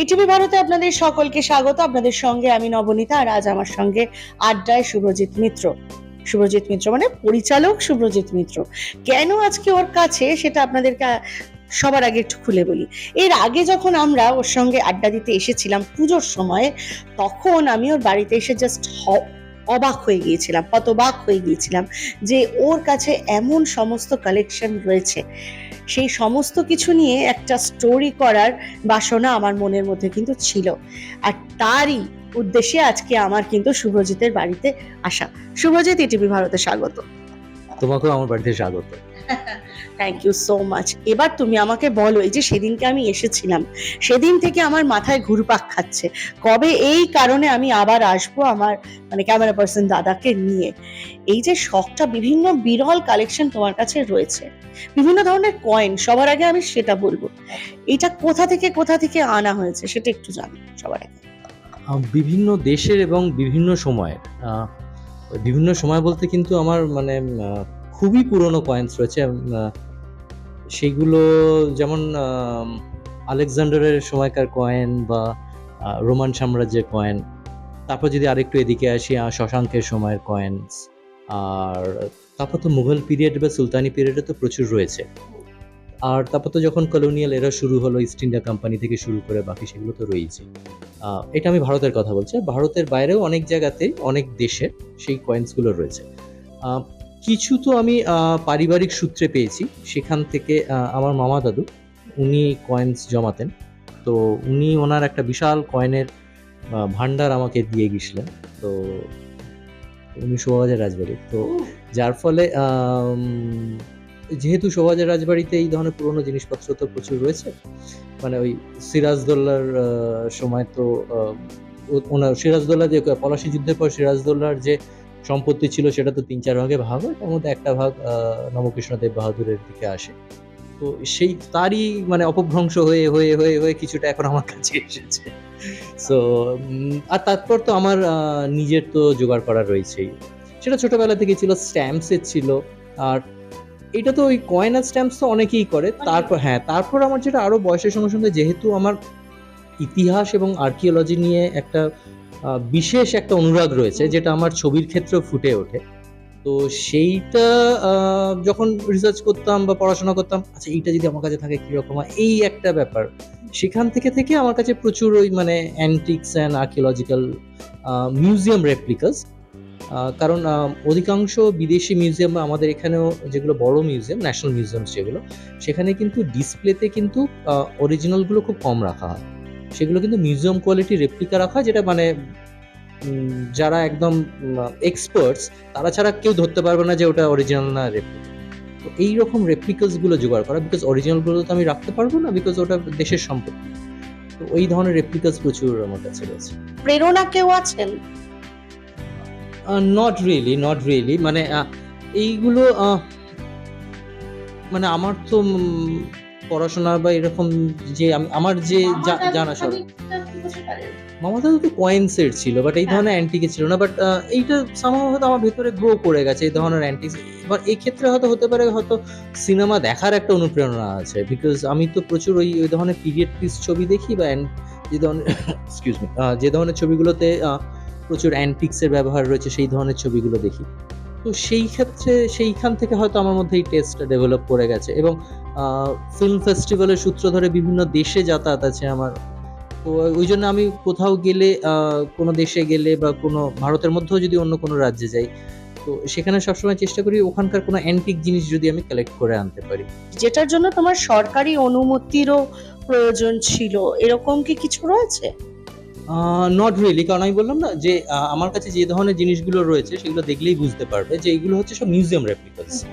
ETV ভারতে আপনাদের সকলকে স্বাগত। আপনাদের সঙ্গে আমি নবনীতা আর আজ আমার সঙ্গে আড্ডায় শুভজিৎ মিত্র। শুভজিৎ মিত্র মানে পরিচালক শুভজিৎ মিত্র। কেন আজকে ওর কাছে সেটা আপনাদেরকে সবার আগে একটু খুলে বলি। এর আগে যখন আমরা ওর সঙ্গে আড্ডা দিতে এসেছিলাম পুজোর সময়, তখন আমি ওর বাড়িতে এসে জাস্ট অবাক হয়ে গিয়েছিলাম, হতবাক হয়ে গিয়েছিলাম যে ওর কাছে এমন সমস্ত কালেকশন রয়েছে। সেই সমস্ত কিছু নিয়ে একটা স্টোরি করার বাসনা আমার মনের মধ্যে কিন্তু ছিল। আর তারই উদ্দেশ্যে আজকে আমার কিন্তু শুভজিতের বাড়িতে আসা। শুভজিৎ, ইটিভি ভারতে স্বাগত। তোমাকেও আমার বাড়িতে স্বাগত। থ্যাংক ইউ সো মাচ এবার তুমি আমাকে বলো, এই যে সেদিনকে আমি এসেছিলাম, সেদিন থেকে আমার মাথায় ঘুরপাক খাচ্ছে। কবে এই কারণে আমি আবার আসব আমার মানে ক্যামেরা পার্সন দাদাকে নিয়ে? এই যে শখটা, বিভিন্ন বিরল কালেকশন তোমার কাছে রয়েছে। বিভিন্ন ধরনের কয়েন সবার আগে আমি সেটা বলব। এটা কোথা থেকে কোথা থেকে আনা হয়েছে সেটা একটু জানো, সবার আগে। বিভিন্ন দেশের এবং বিভিন্ন সময়ের। বিভিন্ন সময় বলতে কিন্তু আমার মানে খুবই পুরনো কয়েন্স রয়েছে সেইগুলো যেমন আলেকজান্ডারের সময়কার কয়েন বা রোমান সাম্রাজ্যের কয়েন তারপর যদি আরেকটু এদিকে আসি শশাঙ্কের সময়ের কয়েন্স আর তারপর তো মুঘল পিরিয়ড বা সুলতানি পিরিয়ডে তো প্রচুর রয়েছে। আর তারপর তো যখন কলোনিয়াল এরা শুরু হলো ইস্ট ইন্ডিয়া কোম্পানি থেকে শুরু করে বাকি সেগুলো তো রয়েছে। এটা আমি ভারতের কথা বলছি, ভারতের বাইরেও অনেক জায়গাতেই, অনেক দেশে সেই কয়েন্সগুলো রয়েছে। কিছু তো আমি পারিবারিক সূত্রে পেয়েছি। সেখান থেকে আমার মামা দাদু উনি কয়েন্স জমাতেন। তো উনি ওনার একটা বিশাল কয়েনের ভান্ডার আমাকে দিয়ে গেছিলেন তো উনি শোভাবাজার রাজবাড়ি। তো যার ফলে যেহেতু শোভাবাজার রাজবাড়িতে এই ধরনের পুরনো জিনিসপত্র তো প্রচুর রয়েছে মানে ওই সিরাজদৌল্লার সময় তো আহ, ওনার সিরাজদৌল্লা যে পলাশী যুদ্ধের পর সিরাজদৌল্লার যে সম্পত্তি ছিল সেটা তো তিন চার ভাগে ভাগ হয় তার মধ্যে একটা ভাগ নবকৃষ্ণদেব বাহাদুরের দিকে আসে। তো সেই তারই মানে অপভ্রংশ হয়ে হয়ে হয়ে হয়ে কিছুটা এখন আমার কাছে এসেছে। সো আর তারপর তো আমার নিজের তো জোগাড় করা রয়েছেই। সেটা ছোটবেলা থেকে ছিল স্ট্যাম্পসের ছিল। আর এটা তো ওই কয়েন আর স্ট্যাম্পস তো অনেকেই করে। তারপর হ্যাঁ তারপর আমার যেটা আরও বয়সের সঙ্গে সঙ্গে যেহেতু আমার ইতিহাস এবং আর্কিওলজি নিয়ে একটা বিশেষ একটা অনুরাগ রয়েছে যেটা আমার ছবির ক্ষেত্রেও ফুটে ওঠে। তো সেইটা যখন রিসার্চ করতাম বা পড়াশোনা করতাম আচ্ছা এইটা যদি আমার কাছে থাকে কীরকম হয়, এই একটা ব্যাপার। সেখান থেকে থেকে আমার কাছে প্রচুর ওই মানে antiques and archaeological museum replicas কারণ অধিকাংশ বিদেশি মিউজিয়াম বা আমাদের এখানেও যেগুলো বড় মিউজিয়াম ন্যাশনাল মিউজিয়াম যেগুলো, সেখানে কিন্তু ডিসপ্লেতে কিন্তু অরিজিনালগুলো খুব কম রাখা হয়। সেগুলো কিন্তু মিউজিয়াম কোয়ালিটি রেপ্লিকা রাখা যেটা মানে যারা একদম এক্সপার্টস তারা ছাড়া কেউ ধরতে পারবে না যে ওটা অরিজিনাল না রেপ্লিকা তো এই রকম রেপ্লিকাসগুলো জোগাড় করা বিকজ অরিজিনালগুলো তো আমি রাখতে পারব না বিকজ ওটা দেশের সম্পত্তি। তো ওই ধরনের রেপ্লিকাস প্রচুর আমার কাছে রয়েছে। প্রেরণা কেউ আছেন? নট রিয়েলি নট রিয়েলি মানে এইগুলো মানে আমার তো পড়াশোনা বা এরকম যে আমার যে জানা সব। মামা দাদু তো কয়েন্সের ছিল বাট এই ধরনের অ্যান্টিকে ছিল না বাট এইটা সামান্য হয়তো আমার ভেতরে গ্রো করে গেছে এই ধরনের অ্যান্টিক এবার এই ক্ষেত্রে হয়তো হতে পারে হয়তো সিনেমা দেখার একটা অনুপ্রেরণা আছে বিকজ আমি তো প্রচুর ওই ওই ধরনের পিরিয়ড পিস ছবি দেখি বা যে ধরনের এক্সকিউজ মি যে ধরনের ছবিগুলোতে প্রচুর অ্যান্টিক্সের ব্যবহার রয়েছে সেই ধরনের ছবিগুলো দেখি। তো সেই ক্ষেত্রে সেইখান থেকে হয়তো আমার মধ্যে এই টেস্টটা ডেভেলপ করে গেছে এবং ফিল্ম ফেস্টিভ্যালের সূত্র ধরে বিভিন্ন দেশে যাতায়াত আছে আমার। তো ওই জন্য আমি কোথাও গেলে কোনো দেশে গেলে বা কোনো ভারতের মধ্যেও যদি অন্য কোনো রাজ্যে যাই, তো সেখানে সবসময় চেষ্টা করি ওখানকার কোনো অ্যান্টিক জিনিস যদি আমি কালেক্ট করে আনতে পারি। যেটার জন্য তোমার সরকারি অনুমতিরও প্রয়োজন ছিল। এরকম কি কিছু রয়েছে? নট রিয়েলি কারণ আমি বললাম না যে আমার কাছে যে ধরনের জিনিসগুলো রয়েছে সেগুলো দেখলেই বুঝতে পারবে যে এগুলো হচ্ছে সব মিউজিয়াম রেপ্লিকাস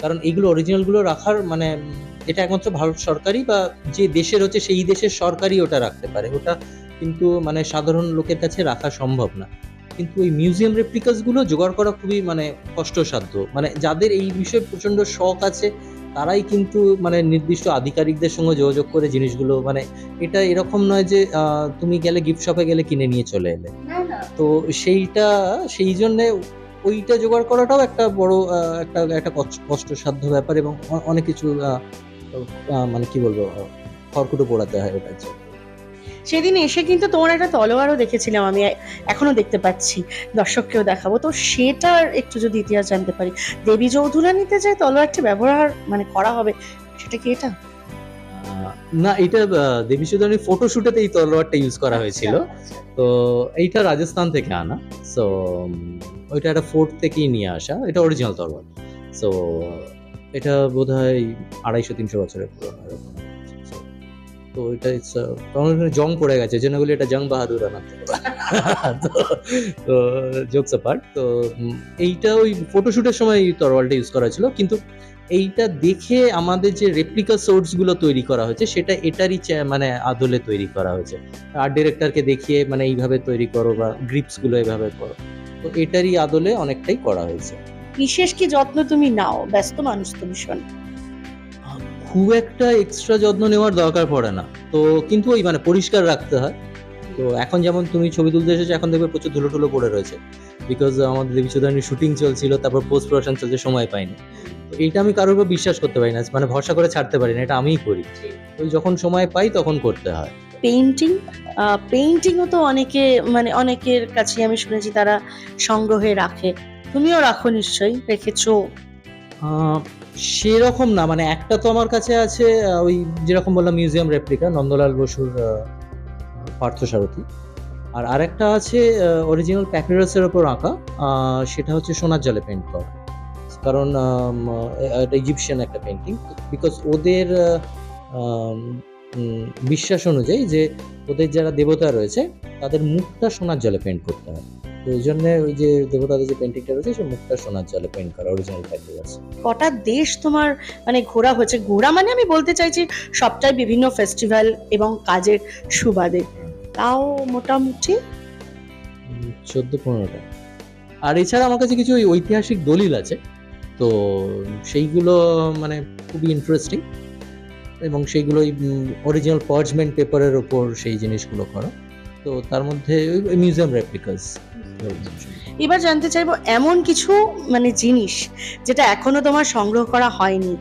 কারণ এগুলো অরিজিনালগুলো রাখার মানে এটা একমাত্র ভারত সরকারই বা যে দেশের হচ্ছে সেই দেশের সরকারই ওটা রাখতে পারে। ওটা কিন্তু মানে সাধারণ লোকের কাছে রাখা সম্ভব না। কিন্তু ওই মিউজিয়াম রেপ্লিকাসগুলো জোগাড় করা খুবই মানে কষ্টসাধ্য। মানে যাদের এই বিষয়ে প্রচণ্ড শখ আছে তারাই কিন্তু মানে নির্দিষ্ট আধিকারিকদের সঙ্গে যোগাযোগ করে জিনিসগুলো মানে এটা এরকম নয় যে তুমি গেলে গিফট শপে গেলে কিনে নিয়ে চলে এলে। তো সেইটা সেই জন্যে ওইটা জোগাড় করাটাও একটা বড় একটা একটা কষ্ট- কষ্টসাধ্য ব্যাপার এবং অনেক কিছু মানে কি বলব খড়কুটো পোড়াতে হয় ওটার জন্য। সেদিন এসে কিন্তু তোমার একটা তলোয়ারও দেখেছিলাম আমি এখনও দেখতে পাচ্ছি। দর্শককেও দেখাবো। তো সেটার একটু যদি ইতিহাস জানতে পারি। দেবী চৌধুরানীতে যে তলোয়ারটি ব্যবহার মানে করা হবে সেটা কি এটা? না এটা দেবী সুদানির ফটোশুটেতে এই তলোয়ারটা ইউজ করা হয়েছিল। তো এইটা রাজস্থান থেকে আনা। সো ওইটা একটা ফোর্ট থেকেই নিয়ে আসা। এটা অরিজিনাল তলোয়ার। সো এটা বোধ হয় আড়াইশো তিনশো বছরের পুরোনো। এরকম তো এটা it's, uh, কারণ জং পড়ে গেছে জন্য বলি এটা জং বাহাদুর আনাতে তো জোকস অ্যাপার্ট তো এইটা ওই ফটোশুটের সময় তরোয়ালটা ইউজ করা ছিল কিন্তু এইটা দেখে আমাদের যে রেপ্লিকা সোর্সগুলো তৈরি করা হয়েছে সেটা এটারই মানে আদলে তৈরি করা হয়েছে। আর্ট ডিরেক্টরকে দেখিয়ে মানে এইভাবে তৈরি করো বা গ্রিপসগুলো এইভাবে করো। তো এটারই আদলে অনেকটাই করা হয়েছে। বিশেষ কি যত্ন তুমি নাও? ব্যস্ত মানুষ তো ভীষণ খুব একটা এক্সট্রা যত্ন নেওয়ার দরকার পড়ে না। তো কিন্তু ওই মানে পরিষ্কার রাখতে হয়। তো এখন যেমন তুমি ছবি তুলতে এসেছ, এখন দেখবে প্রচুর ধুলো টুলো পড়ে রয়েছে। বিকজ আমাদের দেবী চৌধুরীর শুটিং চলছিল, তারপর পোস্ট প্রোডাকশন চলছে, সময় পাইনি। তো এইটা আমি কারোর উপর বিশ্বাস করতে পারি না মানে ভরসা করে ছাড়তে পারি না, এটা আমিই করি। ওই যখন সময় পাই, তখন করতে হয়। পেইন্টিং পেইন্টিংও তো অনেকে মানে অনেকের কাছে আমি শুনেছি, তারা সংগ্রহে রাখে। তুমিও রাখো নিশ্চয়ই, রেখেছো। সেরকম না মানে একটা তো আমার কাছে আছে ওই যেরকম বললাম মিউজিয়াম রেপ্লিকা নন্দলাল বসুর পার্থসারথী আর আরেকটা আছে অরিজিনাল প্যাপিরাসের ওপর আঁকা সেটা হচ্ছে সোনার জলে পেন্ট করা। কারণ ইজিপশিয়ান একটা পেন্টিং বিকজ ওদের বিশ্বাস অনুযায়ী যে ওদের যারা দেবতা রয়েছে, তাদের মুখটা সোনার জলে পেন্ট করতে হয়। তো ওই জন্য ওই যে দেবতাদের যে পেন্টিংটা রয়েছে সেই মুখটা সোনার জলে পেন্ট করা অরিজিনাল প্যাপিরাস কটা দেশ তোমার মানে ঘোরা হয়েছে? ঘোরা মানে আমি বলতে চাইছি সবটাই বিভিন্ন ফেস্টিভ্যাল এবং কাজের সুবাদে। তাও মোটামুটি? চোদ্দ পনেরোটা। আর এছাড়া আমার কাছে কিছু ঐতিহাসিক দলিল আছে। তো সেইগুলো মানে খুবই ইন্টারেস্টিং এবং সেইগুলো অরিজিনাল পার্চমেন্ট পেপারের ওপর সেই জিনিসগুলো করা। তো তার মধ্যে মিউজিয়াম রেপ্লিকাস। এবার জানতে চাইব এমন কিছু মানে জিনিস যেটা এখনও তোমার সংগ্রহ করা হয়নি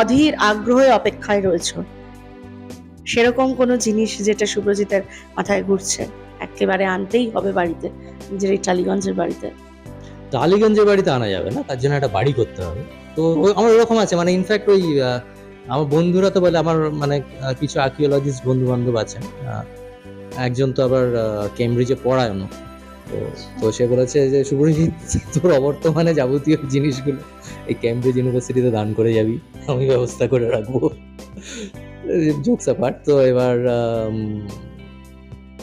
অধীর আগ্রহে অপেক্ষায় রয়েছে। সেরকম কোনো জিনিস যেটা সুব্রজিতের মাথায় ঘুরছে একেবারে আনতেই হবে বাড়িতে নিজের এই টালিগঞ্জের বাড়িতে। টালিগঞ্জের বাড়িতে আনা যাবে না তার জন্য একটা বাড়ি করতে হবে। তো আমার ওরকম আছে মানে ইনফ্যাক্ট ওই আমার বন্ধুরা তো বলে আমার মানে কিছু আর্কিওলজিস্ট বন্ধু বান্ধব আছেন একজন তো আবার কেমব্রিজে পড়ায়নো তো তো সে বলেছে যে সুব্রজিৎ তোর অবর্তমানে যাবতীয় জিনিসগুলো এই ক্যামব্রিজ ইউনিভার্সিটিতে দান করে যাবি। আমি ব্যবস্থা করে রাখব। জোকস অ্যাপার্ট তো এবার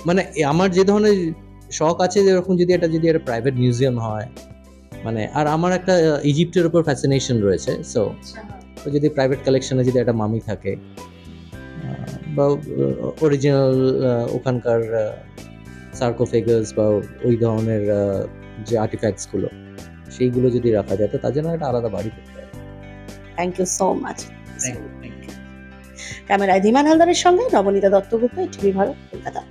মানে আমার যে ধরনের শখ আছে যেরকম যদি এটা যদি একটা প্রাইভেট মিউজিয়াম হয় মানে আর আমার একটা ইজিপ্টের উপর ফ্যাসিনেশন রয়েছে সো তো যদি প্রাইভেট কালেকশনে যদি একটা মামি থাকে বা অরিজিনাল ওখানকার সার্কোফেগাস বা ওই ধরনের যে আর্টিফ্যাক্টসগুলো সেইগুলো যদি রাখা যায় তো তার জন্য একটা আলাদা বাড়ি করতে হবে। থ্যাংক ইউ সো মাচ ক্যামেরায় ধীমান হালদারের সঙ্গে নবনীতা দত্তগুপ্ত টিভি ভারত কলকাতা।